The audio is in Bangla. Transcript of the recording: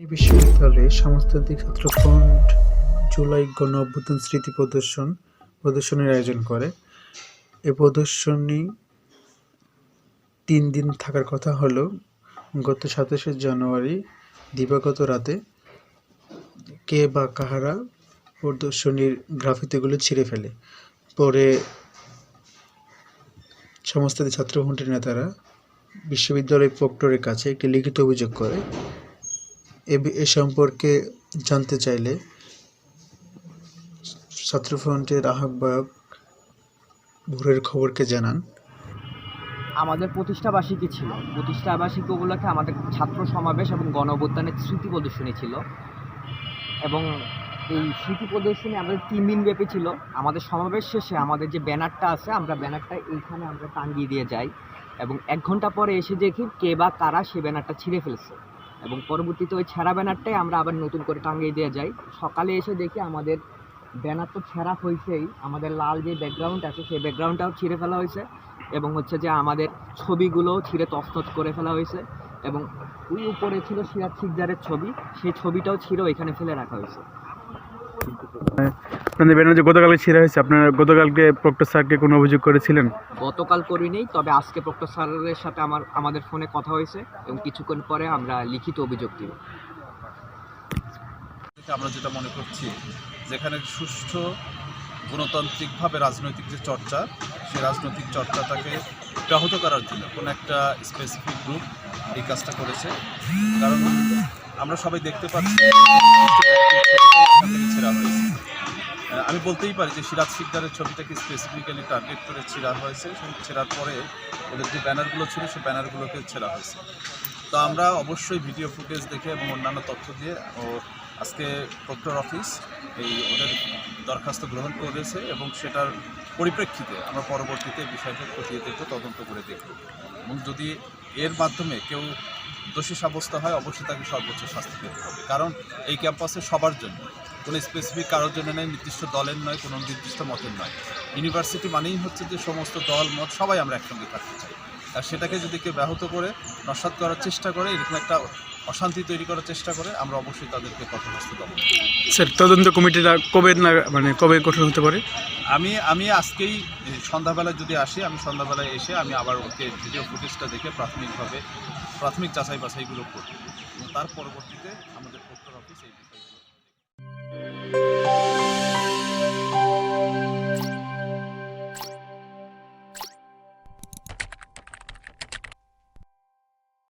এই বিশ্ববিদ্যালয়ে সমাজতান্ত্রিক ছাত্র ফ্রন্ট জুলাই গণ অভ্যুত্থান স্মৃতি প্রদর্শন, প্রদর্শনীর আয়োজন করে। এ প্রদর্শনী তিন দিন থাকার কথা হলেও গত সাতাশে জানুয়ারি দিবাগত রাতে কে বা কাহারা প্রদর্শনীর গ্রাফিতিগুলো ছিঁড়ে ফেলে। পরে সমাজতান্ত্রিক ছাত্র ফ্রন্টের নেতারা বিশ্ববিদ্যালয় প্রক্টরের কাছে একটি লিখিত অভিযোগ করে এ সম্পর্কে জানতে চাইলে ছাত্রফ্রন্টের আহ্বায়ক ভোরের খবরকে জানান। আমাদের প্রতিষ্ঠাবার্ষিকী ছিল। প্রতিষ্ঠাবার্ষিকী উপলক্ষে আমাদের ছাত্র সমাবেশ এবং গণ স্মৃতি প্রদর্শনী ছিল। এবং এই স্মৃতি প্রদর্শনী আমাদের তিন দিন ব্যাপী ছিল। আমাদের সমাবেশ শেষে আমাদের যে ব্যানারটা আছে, আমরা ব্যানারটা এইখানে আমরা টাঙ্গিয়ে দিয়ে যাই। এবং এক ঘণ্টা পরে এসে দেখি কে বা কারা সে ব্যানারটা ছিঁড়ে ফেলছে। এবং পরবর্তীতে ওই ছেঁড়া ব্যানারটাই আমরা আবার নতুন করে টাঙিয়ে দিয়ে যাই। সকালে এসে দেখি আমাদের ব্যানার তো ছেঁড়া হয়েছেই আমাদের লাল যে ব্যাকগ্রাউন্ড আছে সেই ব্যাকগ্রাউন্ডটাও ছিঁড়ে ফেলা হয়েছে এবং হচ্ছে যে আমাদের ছবিগুলোও ছিঁড়ে তস্তত করে ফেলা হয়েছে এবং ওই উপরে ছিল সিরাজ সিকদারের ছবি, সেই ছবিটাও ছিঁড়ে এখানে ফেলে রাখা হয়েছে আপনাদের ব্যানার যে গতকালকে ছিঁড়া হয়েছে আপনারা গতকালকে প্রক্টর স্যারকে কোনো অভিযোগ করেছিলেন? গতকাল করি নেই তবে আজকে প্রক্টর স্যারের সাথে আমার আমাদের ফোনে কথা হয়েছে এবং কিছুক্ষণ পরে আমরা লিখিত অভিযোগ দিব। আমরা যেটা মনে করছি যেখানে সুষ্ঠু গণতান্ত্রিকভাবে রাজনৈতিক যে চর্চা সেই রাজনৈতিক চর্চাটাকে ব্যাহত করার জন্য কোনো একটা স্পেসিফিক গ্রুপ এই কাজটা করেছে। কারণ আমরা সবাই দেখতে পাচ্ছি। ছেঁড়া হয়েছে আমি বলতেই পারি যে সিরাজ সিকদারের ছবিটাকে স্পেসিফিক্যালি টার্গেট করে ছেঁড়া হয়েছে। ছেঁড়ার পরে ওদের যে ব্যানারগুলো ছিল, সেই ব্যানারগুলোকে ছেঁড়া হয়েছে। তো আমরা অবশ্যই ভিডিও ফুটেজ দেখে এবং অন্যান্য তথ্য দিয়ে, ও আজকে প্রক্টর অফিস এই ওদের দরখাস্ত গ্রহণ করেছে এবং সেটার পরিপ্রেক্ষিতে আমরা পরবর্তীতে বিষয়টা খতিয়ে দেখব, তদন্ত করে দেখব। এবং যদি এর মাধ্যমে কেউ দোষী সাব্যস্ত হয়, অবশ্যই তাকে সর্বোচ্চ শাস্তি পেতে হবে। কারণ এই ক্যাম্পাসে সবার জন্য, কোনো স্পেসিফিক কারোর জন্য নয়, নির্দিষ্ট দলের নয়, কোনো নির্দিষ্ট মতের নয়। ইউনিভার্সিটি মানেই হচ্ছে যে সমস্ত দল, মত সবাই আমরা একসঙ্গে থাকতে চাই। আর সেটাকে যদি কেউ ব্যাহত করে, নস্বাত করার চেষ্টা করে, এরকম একটা অশান্তি তৈরি করার চেষ্টা করে আমরা অবশ্যই তাদেরকে কঠোরস্থ দেবো স্যার তদন্ত কমিটিটা কবে না মানে কবে গঠন হতে পারে? আমি আমি আজকেই সন্ধ্যাবেলা সন্ধ্যাবেলায় যদি আসি আমি সন্ধ্যাবেলায় এসে আমি আবার ওকে ভিডিও ফুটেজটা দেখে প্রাথমিকভাবে প্রাথমিক যাচাই বাছাইগুলো করব এবং তার পরবর্তীতে আমাদের